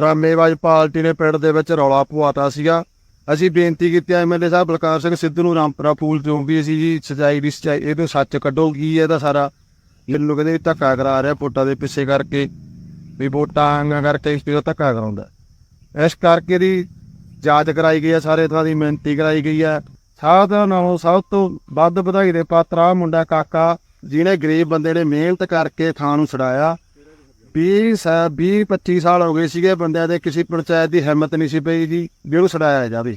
ਡਰਾਮੇਬਾਜ਼ party ਨੇ ਪਿੰਡ ਦੇ ਵਿੱਚ ਰੌਲਾ ਪਵਾਤਾ ਸੀਗਾ। ਅਸੀਂ ਬੇਨਤੀ ਕੀਤੀ ਐਮਐਲਏ ਸਾਹਿਬ ਬਲਕਾਰ ਸਿੰਘ ਸਿੱਧੂ ਨੂੰ ਰਾਮਪੁਰਾ ਪੂਲ ਤੋਂ ਵੀ ਅਸੀਂ ਜੀ ਸਚਾਈ ਦੀ ਸਚਾਈ ਇਹਨੂੰ ਸੱਚ ਕੱਢੋ ਕੀ ਇਹਦਾ ਸਾਰਾ। ਮੈਨੂੰ ਕਹਿੰਦੇ ਧੱਕਾ ਕਰਾ ਰਿਹਾ ਵੋਟਾਂ ਦੇ ਪਿੱਛੇ ਕਰਕੇ, ਵੀ ਵੋਟਾਂ ਆਂਗਾ ਕਰਕੇ ਇਸ ਤੇ ਧੱਕਾ ਕਰਾਉਂਦਾ। ਇਸ ਕਰਕੇ ਦੀ ਜਾਂਚ ਕਰਾਈ ਗਈ ਹੈ ਸਾਰੇ ਤਰ੍ਹਾਂ ਦੀ ਮਿਹਨਤੀ ਕਰਾਈ ਗਈ ਹੈ ਸਭ ਨਾਲੋਂ ਸਭ ਤੋਂ ਵੱਧ ਵਧਾਈ ਦੇ ਪਾਤਰ ਮੁੰਡਾ ਕਾਕਾ, ਜਿਹਨੇ ਗਰੀਬ ਬੰਦੇ ਨੇ ਮਿਹਨਤ ਕਰਕੇ ਥਾਂ ਨੂੰ ਛਡਾਇਆ। 20 ਸਾ 20 25 ਸਾਲ ਹੋ ਗਏ ਸੀਗੇ ਬੰਦਿਆਂ ਦੇ ਕਿਸੇ ਪੰਚਾਇਤ ਦੀ ਹਿੰਮਤ ਨਹੀਂ ਸੀ ਪਈ ਜੀ ਵੀ ਉਹਨੂੰ ਛਡਾਇਆ ਜਾਵੇ।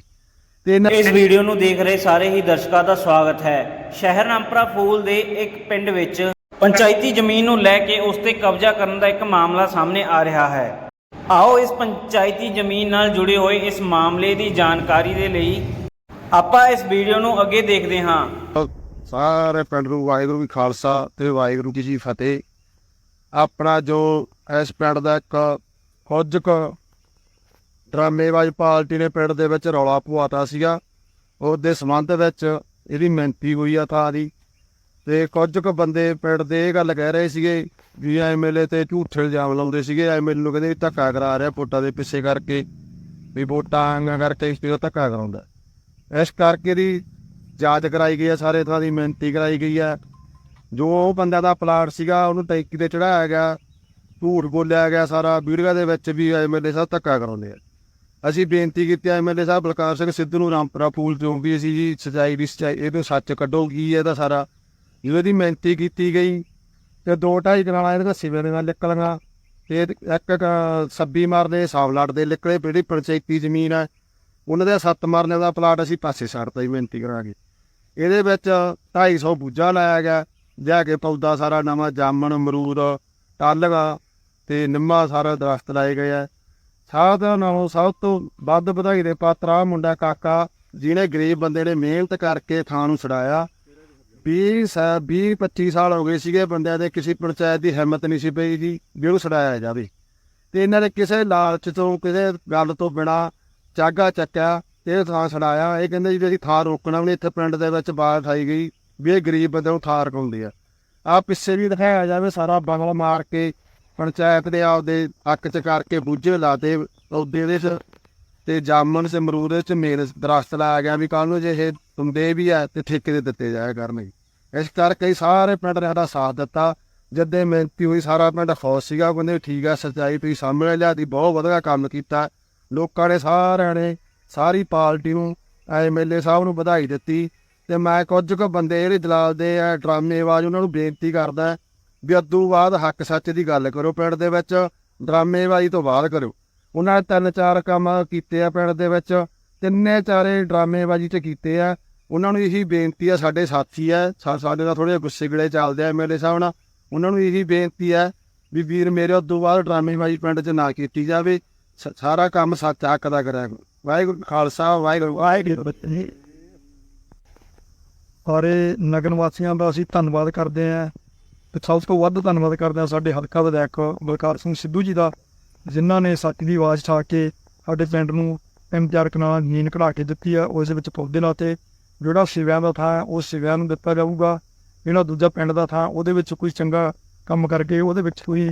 ਤੇ ਇਸ ਵੀਡੀਓ ਨੂੰ ਦੇਖ ਰਹੇ ਸਾਰੇ ਹੀ ਦਰਸ਼ਕਾਂ ਦਾ ਸਵਾਗਤ ਹੈ। ਸ਼ਹਿਰ ਰਾਮਪੁਰਾ ਫੂਲ ਦੇ ਇੱਕ ਪਿੰਡ ਵਿੱਚ ਪੰਚਾਇਤੀ ਜ਼ਮੀਨ ਨੂੰ ਲੈ ਕੇ ਉਸ ਤੇ ਕਬਜ਼ਾ ਕਰਨ ਦਾ ਇੱਕ ਮਾਮਲਾ ਸਾਹਮਣੇ ਆ ਰਿਹਾ ਹੈ। ਆਓ ਇਸ ਪੰਚਾਇਤੀ ਜ਼ਮੀਨ ਨਾਲ ਜੁੜੇ ਹੋਏ ਇਸ ਮਾਮਲੇ ਦੀ ਜਾਣਕਾਰੀ ਦੇ ਲਈ ਆਪਾਂ ਇਸ ਵੀਡੀਓ ਨੂੰ ਅੱਗੇ ਦੇਖਦੇ ਹਾਂ। ਸਾਰੇ ਪਿੰਡ ਨੂੰ ਵਾਹਿਗੁਰੂ ਜੀ ਖਾਲਸਾ ਤੇ ਵਾਹਿਗੁਰੂ ਜੀ ਫਤਿਹ। ਆਪਣਾ ਜੋ ਇਸ ਪਿੰਡ ਦਾ ਇੱਕ ਕੁਝ ਕੁ ਡਰਾਮੇਬਾਜ਼ ਪਾਰਟੀ ਨੇ ਪਿੰਡ ਦੇ ਵਿੱਚ ਰੌਲਾ ਪਵਾਤਾ ਸੀਗਾ, ਉਹਦੇ ਸੰਬੰਧ ਵਿੱਚ ਇਹਦੀ ਮਿਹਨਤੀ ਹੋਈ ਆ ਥਾਂ ਦੀ। ਤੇ ਕੁਝ ਕੁ ਬੰਦੇ ਪਿੰਡ ਦੇ ਇਹ ਗੱਲ ਕਹਿ ਰਹੇ ਸੀਗੇ ਵੀ ਐਮਐਲਏ ਤੇ ਝੂਠੇ ਇਲਜ਼ਾਮ ਲਾਉਂਦੇ ਸੀਗੇ ਐਮਐਲਏ ਨੂੰ ਕਹਿੰਦੇ ਵੀ ਧੱਕਾ ਕਰਾ ਰਿਹਾ ਵੋਟਾਂ ਦੇ ਪਿੱਛੇ ਕਰਕੇ, ਵੀ ਵੋਟਾਂ ਆਂਗਾ ਕਰਕੇ ਇਸ ਤੇ ਧੱਕਾ ਕਰਾਉਂਦਾ। ਇਸ ਕਰਕੇ ਦੀ ਜਾਂਚ ਕਰਾਈ ਗਈ ਹੈ ਸਾਰੇ ਥਾਂ ਦੀ ਮਿਹਨਤੀ ਕਰਾਈ ਗਈ ਹੈ ਜੋ ਉਹ ਬੰਦਾ ਦਾ ਪਲਾਟ ਸੀਗਾ, ਉਹਨੂੰ ਟੈਂਕੀ ਤੇ ਚੜਾਇਆ ਗਿਆ ਝੂਠ ਬੋਲਿਆ ਗਿਆ ਸਾਰਾ ਵੀਡੀਓ ਦੇ ਵਿੱਚ ਵੀ ਐਮਐਲਏ ਸਾਹਿਬ ਧੱਕਾ ਕਰਾਉਂਦੇ ਆ। ਅਸੀਂ ਬੇਨਤੀ ਕੀਤੀ ਐਮਐਲਏ ਸਾਹਿਬ ਬਲਕਾਰ ਸਿੰਘ ਸਿੱਧੂ ਨੂੰ ਰਾਮਪੁਰਾ ਫੂਲ ਤੋਂ ਵੀ ਅਸੀਂ ਜੀ ਸਚਾਈ ਦੀ ਸਚਾਈ ਇਹਨੂੰ ਸੱਚ ਕੱਢੋ ਕੀ ਇਹਦਾ ਸਾਰਾ ਜਦੋਂ ਦੀ ਮਿਹਨਤੀ ਕੀਤੀ ਗਈ, ਤੇ ਦੋ ਢਾਈ ਕਨਾਲਾਂ ਇਹਦੀਆਂ ਸਿਵੇਂ ਦੀਆਂ ਨਿਕਲੀਆਂ, ਤੇ ਇੱਕ ਇੱਕ ਸੱਬੀ ਮਾਰਦੇ ਸਾਵਲਾਟ ਦੇ ਨਿਕਲੇ, ਜਿਹੜੀ ਪੰਚਾਇਤੀ ਜ਼ਮੀਨ ਹੈ ਉਹਨਾਂ ਦੇ ਸੱਤ ਮਾਰਨੇ ਦਾ ਪਲਾਟ ਅਸੀਂ ਪਾਸੇ ਛੱਡਤਾ ਹੀ ਬੇਨਤੀ ਕਰਾਂਗੇ। ਇਹਦੇ ਵਿੱਚ 250 ਬੂਝਾ ਲਾਇਆ ਗਿਆ ਜਾ ਕੇ ਪੌਦਾ ਸਾਰਾ, ਨਵਾਂ ਜਾਮਣ, ਅਮਰੂਦ ਟਾਲਗਾ ਤੇ ਨਿੰਮਾ ਸਾਰਾ ਦਰਖਤ ਲਾਏ ਗਏ ਆ। ਸਭ ਨਾਲੋਂ ਸਭ ਤੋਂ ਵੱਧ ਵਧਾਈ ਦੇ ਪਾਤਰ ਆ ਮੁੰਡਾ ਕਾਕਾ, ਜਿਹਨੇ ਗਰੀਬ ਬੰਦੇ ਨੇ ਮਿਹਨਤ ਕਰਕੇ ਥਾਂ ਨੂੰ ਛਡਾਇਆ 20 ਸਾ 20 25 ਸਾਲ ਹੋ ਗਏ ਸੀਗੇ ਬੰਦਿਆਂ ਦੇ, ਕਿਸੇ ਪੰਚਾਇਤ ਦੀ ਹਿੰਮਤ ਨਹੀਂ ਸੀ ਪਈ ਜੀ ਵੀ ਉਹਨੂੰ ਛਡਾਇਆ ਜਾਵੇ। ਤੇ ਇਹਨਾਂ ਨੇ ਕਿਸੇ ਲਾਲਚ ਤੋਂ, ਕਿਸੇ ਗੱਲ ਤੋਂ ਬਿਨਾ ਚਾਗਾ ਚੱਕਿਆ ਤੇ ਇਹ ਥਾਂ ਛਡਾਇਆ ਇਹ ਕਹਿੰਦੇ ਜੀ ਵੀ ਅਸੀਂ ਥਾਂ ਰੋਕਣਾ ਵੀ ਨਹੀਂ, ਇੱਥੇ ਪਿੰਡ ਦੇ ਵਿੱਚ ਬਾੜ ਠਾਈ ਗਈ। ਵੀ ਇਹ ਗਰੀਬ ਬੰਦੇ ਨੂੰ ਥਾਂ ਰਕਾਉਂਦੇ ਆ। ਆ ਪਿੱਛੇ ਵੀ ਦਿਖਾਇਆ ਜਾਵੇ, ਸਾਰਾ ਬੰਗਲਾ ਮਾਰ ਕੇ ਪੰਚਾਇਤ ਦੇ ਆਪਦੇ ਹੱਕ ਚ ਕਰਕੇ ਬੂਝੇ ਲਾਤੇ ਉਹਦੇ ਦੇ ਚ ਤੇ ਜਾਮਨ ਸੇ ਅਮਰੂਦ ਚ ਮੇਲ ਦਰਖਤ ਲਾਇਆ ਗਿਆ ਵੀ ਕੱਲ ਨੂੰ ਜੇ ਇਹ ਤੁੰਦੇ ਵੀ ਆ ਤੇ ਠੇਕੇ ਦੇ ਦਿੱਤੇ ਜਾਇਆ ਕਰਨਗੇ। ਇਸ ਕਰਕੇ ਸਾਰੇ ਪਿੰਡ ਨੇ ਸਾਡਾ ਸਾਥ ਦਿੱਤਾ। ਜਦੇ ਮਿਹਨਤੀ ਹੋਈ, ਸਾਰਾ ਪਿੰਡ ਖੁਸ਼ ਸੀਗਾ ਉਹ ਕਹਿੰਦੇ ਠੀਕ ਆ, ਸੱਚਾਈ ਤੁਸੀਂ ਸਾਹਮਣੇ ਲਿਆਦੀ ਬਹੁਤ ਵਧੀਆ ਕੰਮ ਕੀਤਾ। ਲੋਕਾਂ ਨੇ ਸਾਰਿਆਂ ਨੇ, ਸਾਰੀ ਪਾਰਟੀ ਨੂੰ, ਐਮਐਲਏ ਸਾਹਿਬ ਨੂੰ ਵਧਾਈ ਦਿੱਤੀ। ਤੇ ਮੈਂ ਕੁਝ ਕੁ ਬੰਦੇ ਜਿਹੜੇ ਦਲਾਲ ਦੇ ਆ ਡਰਾਮੇਬਾਜ਼ ਉਹਨਾਂ ਨੂੰ ਬੇਨਤੀ ਕਰਦਾ ਵੀ ਅੱਧੂ ਬਾਅਦ ਹੱਕ ਸੱਚ ਦੀ ਗੱਲ ਕਰੋ ਪਿੰਡ ਦੇ ਵਿੱਚ ਡਰਾਮੇਬਾਜ਼ੀ ਤੋਂ ਬਾਅਦ ਕਰੋ। ਉਹਨਾਂ ਨੇ ਤਿੰਨ ਚਾਰ ਕੰਮ ਕੀਤੇ ਆ ਪਿੰਡ ਦੇ ਵਿੱਚ, ਤਿੰਨੇ ਚਾਰੇ ਡਰਾਮੇਬਾਜ਼ੀ ਚ ਕੀਤੇ ਆ। ਉਹਨਾਂ ਨੂੰ ਇਹੀ ਬੇਨਤੀ ਆ, ਸਾਡੇ ਸਾਥੀ ਆ ਸਾਡੇ ਨਾਲ ਥੋੜੇ ਗੁੱਸੇ ਗਿਲੇ ਚੱਲਦੇ ਆ ਐਮਐਲਏ ਸਾਹਿਬ ਨਾਲ। ਉਹਨਾਂ ਨੂੰ ਇਹੀ ਬੇਨਤੀ ਆ ਵੀ ਵੀਰ ਮੇਰੇ ਉਦੋਂ ਬਾਅਦ ਡਰਾਮੇਬਾਜ਼ੀ ਪਿੰਡ 'ਚ ਨਾ ਕੀਤੀ ਜਾਵੇ। ਸ- ਸਾਰਾ ਕੰਮ ਸੱਚ ਹੱਕ ਦਾ ਕਰਿਆ ਵਾਹਿਗੁਰੂ ਖਾਲਸਾ, ਵਾਹਿਗੁਰੂ ਵਾਹਿਗੁਰੂ। ਜੀ ਸਾਰੇ ਨਗਰ ਵਾਸੀਆਂ ਦਾ ਅਸੀਂ ਧੰਨਵਾਦ ਕਰਦੇ ਹਾਂ ਤੇ ਸਭ ਤੋਂ ਵੱਧ ਧੰਨਵਾਦ ਕਰਦੇ ਹਾਂ ਸਾਡੇ ਹਲਕਾ ਵਿਧਾਇਕ ਬਲਕਾਰ ਸਿੰਘ ਸਿੱਧੂ ਜੀ ਦਾ, ਜਿਨ੍ਹਾਂ ਨੇ ਸੱਚ ਦੀ ਆਵਾਜ਼ ਠਾ ਕੇ ਸਾਡੇ ਪਿੰਡ ਨੂੰ ਤਿੰਨ ਚਾਰ ਨੀਂਦ ਕਢਾ ਕੇ ਦਿੱਤੀ ਆ, ਉਸ ਵਿੱਚ ਪੌਦੇ ਲਾਤੇ। ਜਿਹੜਾ ਸਿਵਿਆਂ ਦਾ ਥਾਂ, ਉਹ ਸਿਵਿਆਂ ਨੂੰ ਦਿੱਤਾ ਜਾਊਗਾ। ਜਿਹੜਾ ਦੂਜਾ ਪਿੰਡ ਦਾ ਥਾਂ, ਉਹਦੇ ਵਿੱਚ ਕੋਈ ਚੰਗਾ ਕੰਮ ਕਰਕੇ ਉਹਦੇ ਵਿੱਚ ਕੋਈ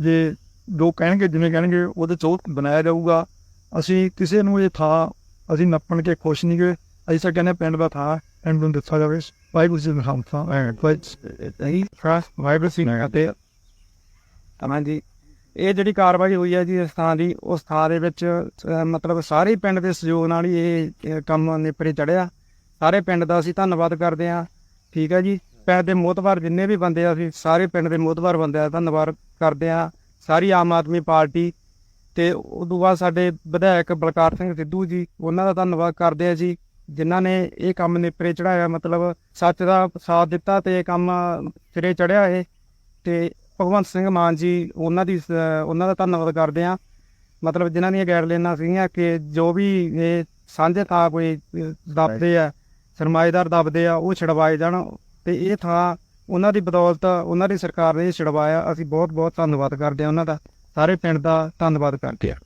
ਜੇ ਲੋਕ ਕਹਿਣਗੇ, ਜਿਵੇਂ ਕਹਿਣਗੇ, ਉਹਦੇ ਚ ਉਹ ਬਣਾਇਆ ਜਾਊਗਾ। ਅਸੀਂ ਕਿਸੇ ਨੂੰ ਇਹ ਥਾਂ ਅਸੀਂ ਨੱਪਣ ਕੇ ਖੁਸ਼ ਨਹੀਂ ਗਏ ਅਸੀਂ ਤਾਂ ਕਹਿੰਦੇ ਹਾਂ ਪਿੰਡ ਦਾ ਥਾਂ ਪਿੰਡ ਨੂੰ ਦਿੱਤਾ ਜਾਵੇ ਵਾਹਿਗੁਰੂ ਜੀ ਦਾ ਖਾਲਸਾ ਵਾਹਿਗੁਰੂ ਜੀ ਵਾਹਿਗੁਰੂ ਜੀ ਨੇ ਤੇ ਹਾਂਜੀ। ਇਹ ਜਿਹੜੀ ਕਾਰਵਾਈ ਹੋਈ ਹੈ ਜੀ ਇਸ ਥਾਂ ਦੀ ਉਸ ਥਾਂ ਦੇ ਵਿੱਚ ਅਹ, ਮਤਲਬ ਸਾਰੇ ਪਿੰਡ ਦੇ ਸਹਿਯੋਗ ਨਾਲ ਹੀ ਇਹ ਇਹ ਕੰਮ ਨਿਪਰੇ ਚੜਿਆ। ਸਾਰੇ ਪਿੰਡ ਦਾ ਅਸੀਂ ਧੰਨਵਾਦ ਕਰਦੇ ਹਾਂ। ਠੀਕ ਹੈ ਜੀ। ਪਿੰਡ ਦੇ ਮੋਤਬਰ ਜਿੰਨੇ ਵੀ ਬੰਦੇ ਆ ਅਸੀਂ ਸਾਰੇ ਪਿੰਡ ਦੇ ਮੋਤਬਰ ਬੰਦਿਆਂ ਦਾ ਧੰਨਵਾਦ ਕਰਦੇ ਹਾਂ। ਸਾਰੀ ਆਮ ਆਦਮੀ ਪਾਰਟੀ ਤੇ ਉਦੋਂ ਬਾਅਦ ਸਾਡੇ ਵਿਧਾਇਕ ਬਲਕਾਰ ਸਿੰਘ ਸਿੱਧੂ ਜੀ ਉਹਨਾਂ ਦਾ ਧੰਨਵਾਦ ਕਰਦੇ ਆ ਜੀ। ਜਿਨ੍ਹਾਂ ਨੇ ਇਹ ਕੰਮ ਨੇਪਰੇ ਚੜਾਇਆ ਮਤਲਬ ਸੱਚ ਦਾ ਸਾਥ ਦਿੱਤਾ ਤੇ ਇਹ ਕੰਮ ਸਿਰੇ ਚੜਿਆ ਇਹ। ਤੇ ਭਗਵੰਤ ਸਿੰਘ ਮਾਨ ਜੀ, ਉਹਨਾਂ ਦੀ ਸ- ਉਹਨਾਂ ਦਾ ਧੰਨਵਾਦ ਕਰਦੇ ਆ ਮਤਲਬ ਜਿਨ੍ਹਾਂ ਦੀਆਂ ਗਾਈਡਲਾਈਨਾਂ ਸੀਗੀਆਂ ਕਿ ਜੋ ਵੀ ਇਹ ਸਾਂਝੇ ਥਾਂ ਕੋਈ ਦੱਬਦੇ ਆ, ਸਰਮਾਏਦਾਰ ਦੱਬਦੇ ਆ, ਉਹ ਛਡਵਾਏ ਜਾਣ। ਤੇ ਇਹ ਥਾਂ ਉਹਨਾਂ ਦੀ ਬਦੌਲਤ ਉਹਨਾਂ ਦੀ ਸਰਕਾਰ ਨੇ ਇਹ ਛਡਵਾਇਆ। ਅਸੀਂ ਬਹੁਤ ਬਹੁਤ ਧੰਨਵਾਦ ਕਰਦੇ ਆ ਉਹਨਾਂ ਦਾ। ਸਾਰੇ ਪਿੰਡ ਦਾ ਧੰਨਵਾਦ ਕਰਦੇ ਆ